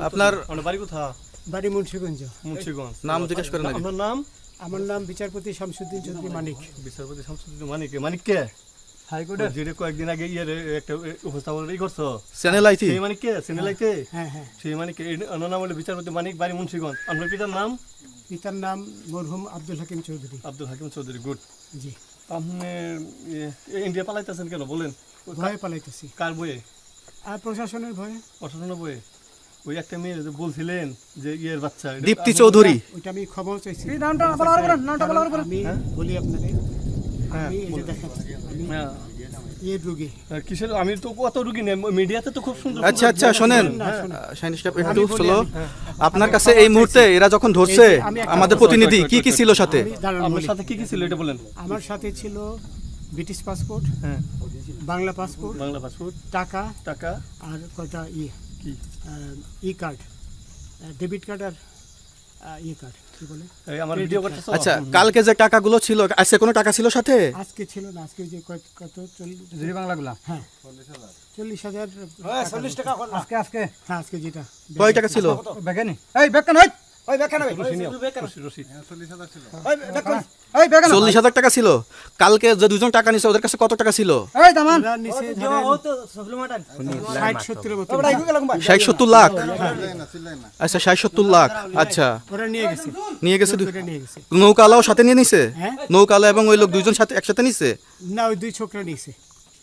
আপনার- আপনার বাড়ি কোথা বাড়ি মুন্সিগঞ্জ। মুন্সিগঞ্জ। নাম জিজ্ঞেস করেন আগে। নাম? আমার নাম বিচারপতি শামসুদ্দিন চৌধুরী মানিক। বিচারপতি শামসুদ্দিন মানিক। মানিক কে? হাইকোর্টের? যেটা কয়েকদিন আগে ইয়ে একটা উপস্থাপন ই করছ। চ্যানেল আইতি? সেই মানিক কে? সিনেলাইতে হ্যাঁ হ্যাঁ সেই মানিক কে? নাম হলো বিচারপতি মানিক বাড়ি মুন্সিগঞ্জ। আপনার পিতার নাম? পিতার নাম মরহুম আব্দুল হাকিম চৌধুরী। আব্দুল হাকিম চৌধুরী গুড। জি। আপনি ইন্ডিয়া পালাইতেছেন কেন? বলেন। ভয়ে পালাইতেছি। কার বইয়ে আর প্রশাসনের ভয়ে? প্রশাসনের বইয়ে ওই একটা মেয়ে যে বলছিলেন যে ইয়ের বাচ্চা দীপ্তি চৌধুরী। ওইটা আমি খবর চাইছি। নামটা বলার পরে নামটা বলার পরে আমি বলি আপনাকে আমি এই যে হ্যাঁ। কিসের? আমি তো কত রুগী নেই মিডিয়াতে তো খুব সুন্দর আচ্ছা আচ্ছা শোনেন। একটু আপনার কাছে এই মুহূর্তে এরা যখন ধরছে এই আমাদের প্রতিনিধি কি কি ছিল সাথে? আমি দাঁড়ান আপনার বলি। সাথে কি কি ছিল? এটা বলেন। আমার সাথে ছিল ব্রিটিশ পাসপোর্ট হ্যাঁ। বাংলা পাসপোর্ট বাংলা পাসপোর্ট টাকা টাকা আর কয়টা ইয়ে কি? ই কার্ড ডেবিট কার্ড আর ই কার্ড কি বলে? এই আমার ভিডিও করতেছো? আচ্ছা কালকে যে টাকাগুলো ছিল আজকে কোনো টাকা ছিল সাথে? আজকে ছিল না আজকে যে কত কত চল্লিশ? বাংলাগুলা। হ্যাঁ। চল্লিশ হাজার চল্লিশ টাকা আজকে আজকে হ্যাঁ আজকে যেটা কয় টাকা ছিল? বেগানি এই ওই ওই চল্লিশ হাজার টাকা ছিল। কালকে যে দুজন টাকা নিছে ওদের কাছে কত টাকা ছিল? ষাট সত্তর লাখ? আচ্ছা ষাট সত্তর লাখ। আচ্ছা। ওরা নিয়ে গেছে। নিয়ে গেছে দু- ওরা নিয়ে গেছে। নৌকালাও সাথে নিয়ে নিছে? হ্যাঁ? নৌকালা এবং ওই লোক দুইজন সাথে একসাথে নিছে? না ওই দুই ছোকরা নিয়েছে